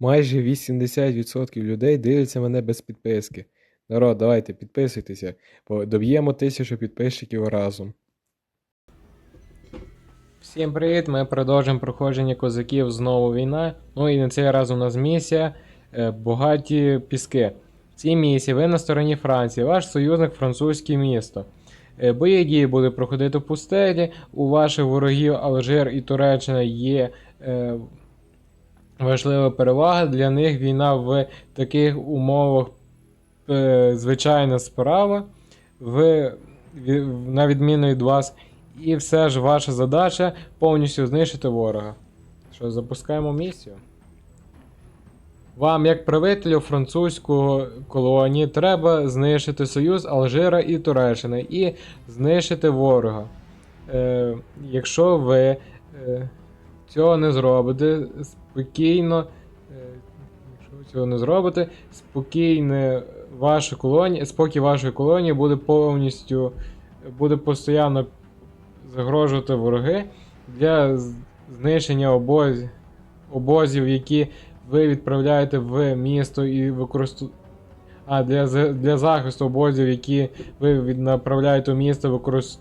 Майже 80% людей дивляться мене без підписки. Народ, давайте підписуйтеся, доб'ємо тисячу підписчиків разом. Всім привіт! Ми продовжуємо проходження козаків знову війна. Ну і на цей раз у нас місія е, Богаті піски. В цій місії ви на стороні Франції, ваш союзник французьке місто. Е, Бойові дії будуть проходити в пустелі. У ваших ворогів Алжир і Туреччина є е, важлива перевага. Для них війна в таких умовах е, звичайна справа. Ви, на відміну від вас. І все ж ваша задача повністю знищити ворога. Що, запускаємо місію? Вам, як правителю французького колонії, треба знищити союз Алжира і Туреччини і знищити ворога. Е, якщо ви е, цього не зробите, спокійно. Е, якщо ви цього не зробите, спокійне ваша колонія, спокій вашої колонії буде повністю буде постійно загрожувати вороги для знищення обоз... обозів, які ви відправляєте в місто і використовуєте. А, для, для захисту обозів, які ви направляєте в місто, використ...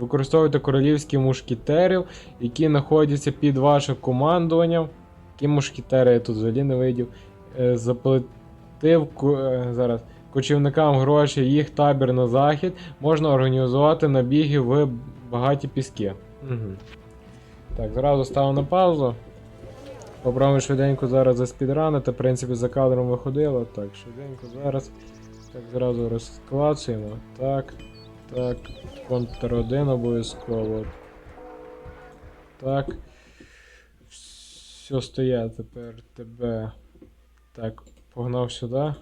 використовуєте королівських мушкетерів, які знаходяться під вашим командуванням. Які мушкетери я тут взагалі не видів. Е, заплатив е, зараз кочівникам гроші, їх табір на захід можна організувати набіги в багаті піски. Угу. Так, зразу ставимо на паузу. Попробуємо швиденько зараз заспідранити. В принципі, за кадром виходило. Так, швиденько зараз. Так, зразу розклацуємо. Так. Так. Контр 1 обов'язково. Так. Все стоять тепер тебе. Так, погнав сюди.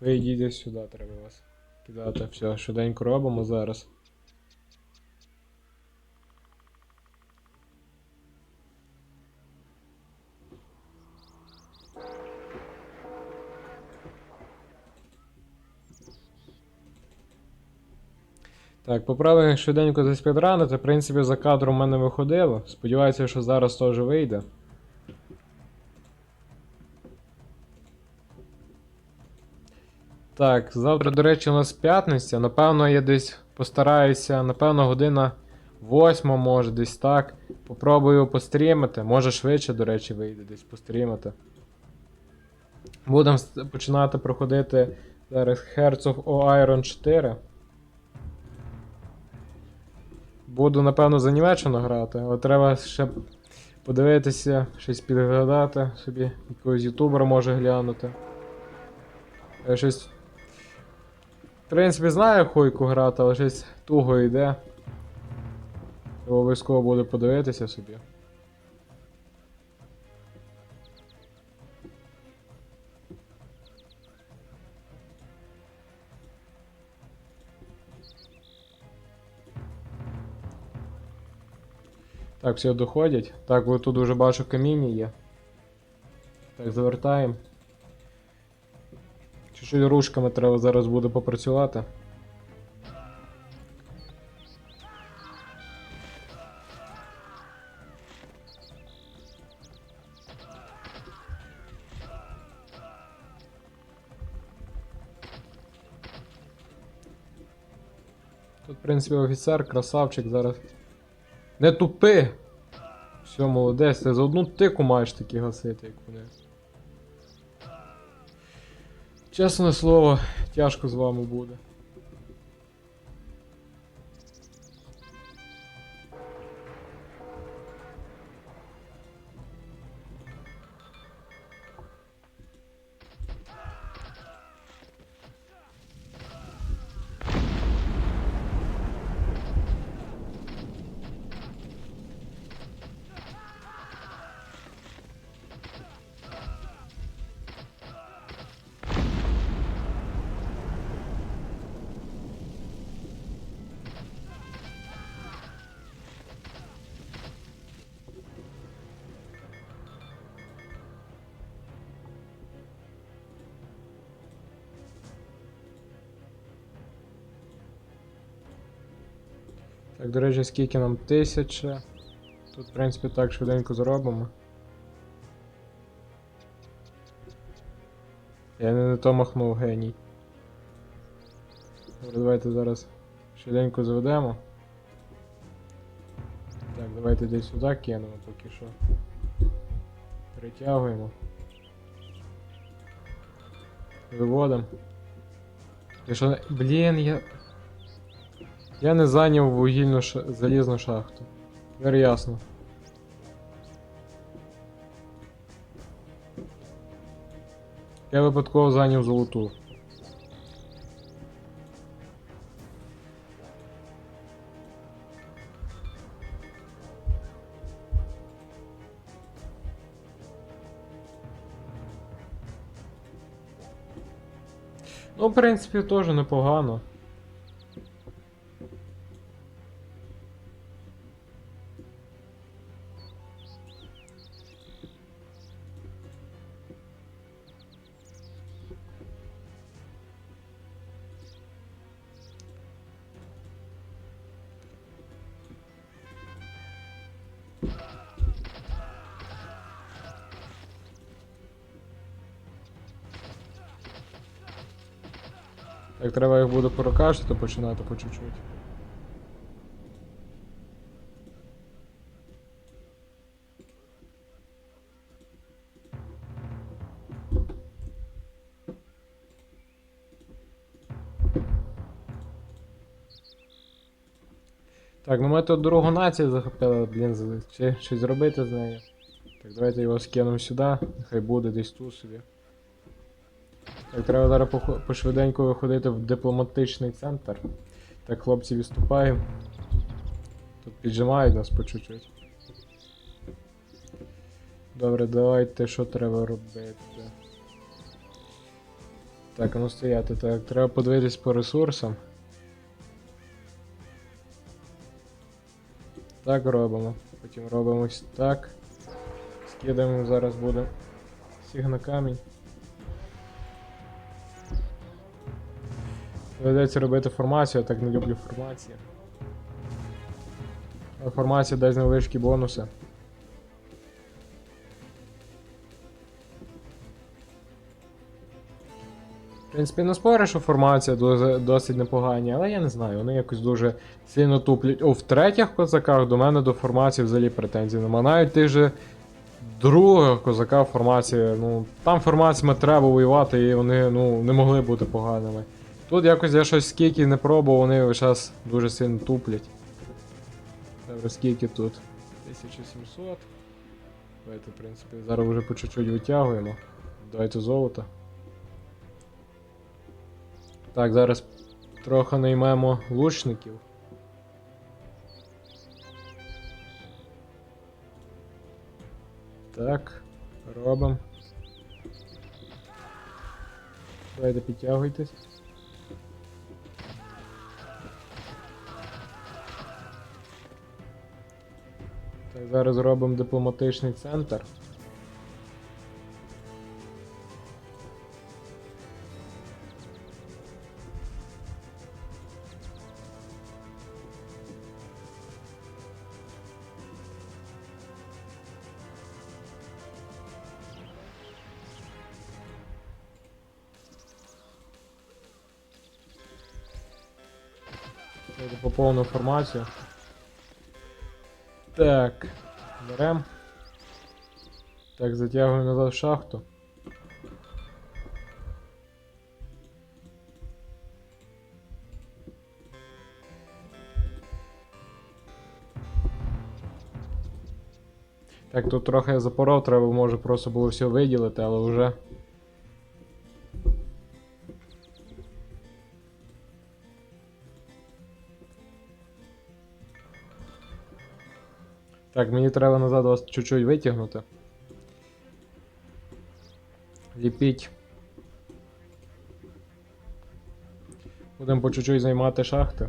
Ви йдіть сюди, треба вас кидати. Все, швиденько робимо зараз. Так, поправимо швиденько заспідранити. В принципі, за кадром в мене виходило. Сподіваюся, що зараз теж вийде. Так, завтра, до речі, у нас п'ятниця. Напевно, я десь постараюся, напевно, година восьма, може, десь так. Попробую пострімити. Може швидше, до речі, вийде десь пострімити. Будемо починати проходити зараз Hearts of Iron 4. Буду, напевно, за Німеччину грати, але треба ще подивитися, щось підгадати собі, якогось ютубера може глянути. Я щось. В принципі, знаю хойку грати, але щось туго йде. Обов'язково буду подивитися собі. Так, все доходять. Так, от тут дуже бачу каміння є. Так, завертаємо. Чуть-чуть ручками треба зараз буде попрацювати. Тут, в принципі, офіцер, красавчик зараз. Не тупи! Все, молодець, ти за одну тику маєш такі гасити, як вони. Чесне слово, тяжко з вами буде. Так, до речі, скільки нам тисяча. Тут, в принципі, так швиденько зробимо. Я не на то махнув геній. Добре, давайте зараз швиденько заведемо. Так, давайте десь сюди кинемо поки що. Притягуємо. Виводимо. Блін, я... Я не зайняв вугільну ша... залізну шахту. Тепер ясно. Я випадково зайняв золоту. Ну, в принципі, теж непогано. Так, треба їх буде прокачувати, починати по чуть-чуть. Так, ну ми тут другу націю захопили, блін, чи щось зробити з нею. Так, давайте його скинемо сюди, нехай буде десь тут собі. Так, треба зараз пошвиденько виходити в дипломатичний центр. Так, хлопці відступаємо. Тут піджимають нас по чуть-чуть. Добре, давайте що треба робити. Так, ну стояти, так, треба подивитись по ресурсам. Так робимо. Потім робимо ось так. Скидаємо зараз буде всіх на камінь. Доведеться робити формацію, я так не люблю формації. Формація дасть невеличкі бонуси. В принципі, не спорю, що формація досить непогані, але я не знаю, вони якось дуже сильно туплять. О, в третіх козаках до мене до формації взагалі претензій нема. Навіть ти же другого козака формація, ну, там формаціями треба воювати, і вони ну, не могли бути поганими. Тут якось я щось скільки не пробував, вони час дуже сильно туплять. Добре, скільки тут? 1700. Давайте, в принципі, зараз вже по чуть-чуть витягуємо. Давайте золото. Так, зараз трохи наймемо лучників. Так, робимо. Давайте підтягуйтесь. Так, зараз робимо дипломатичний центр. Давайте поповну формацію. Так, берем. Так, затягуємо назад в шахту. Так, тут трохи запоров, треба може просто було все виділити, але вже. Так, мені треба назад вас чуть-чуть витягнути. Ліпіть. Будемо по чуть-чуть займати шахти.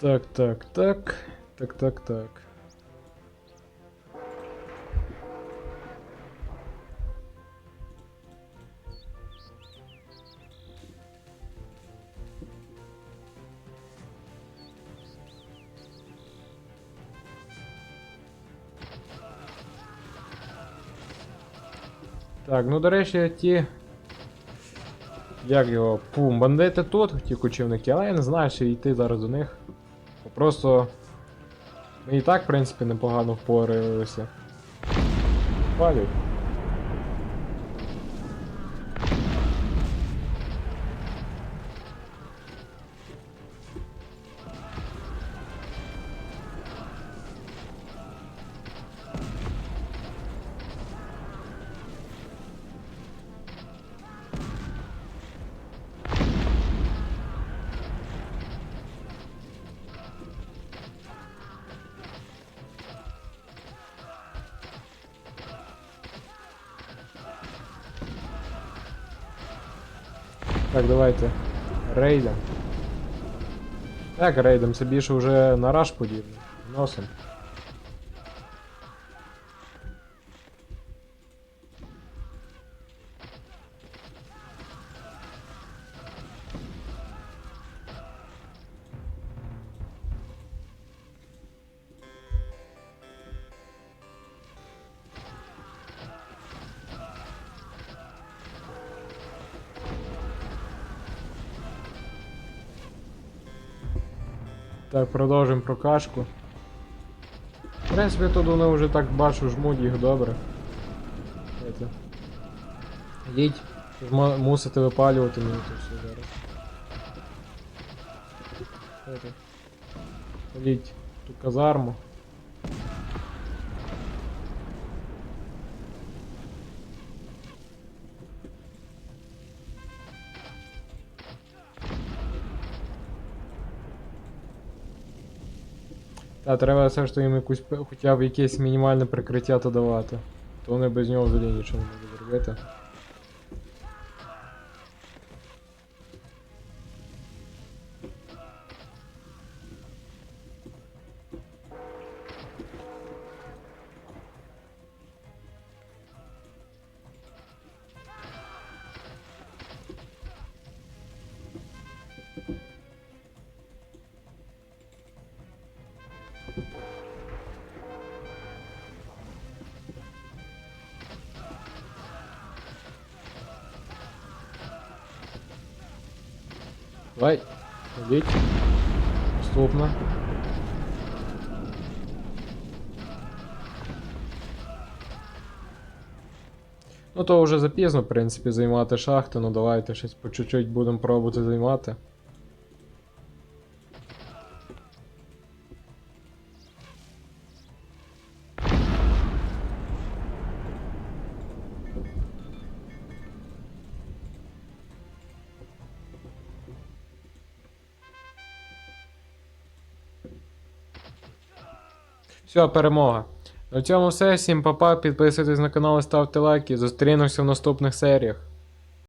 Так, так, так. Так, так, так. Так, ну до речі, ті. Як його? Пум, бандити тут, ті кочівники, але я не знаю, чи йти зараз до них. Просто. Ми і так, в принципі, непогано впоралися. Палюй. Так, давайте. Рейдом. Так, рейдом, це більше вже на раш подібно. Носом. Так, продовжимо прокачку. В принципі, тут вони вже так бачу, жмуть їх добре. Їдь, мусите випалювати мені тут все зараз. Їдь ту казарму. Та треба все ж таки їм якусь хоча б якесь мінімальне прикриття то давати. То вони без нього взагалі нічого не будуть зробити. Давай, ходіть. Стопно. Ну то вже запізно, в принципі, займати шахти, ну давайте щось по чуть-чуть будемо пробувати займати. Все, перемога. На цьому все. Всім па-па, підписуйтесь на канал і ставте лайки. Зустрінемося в наступних серіях.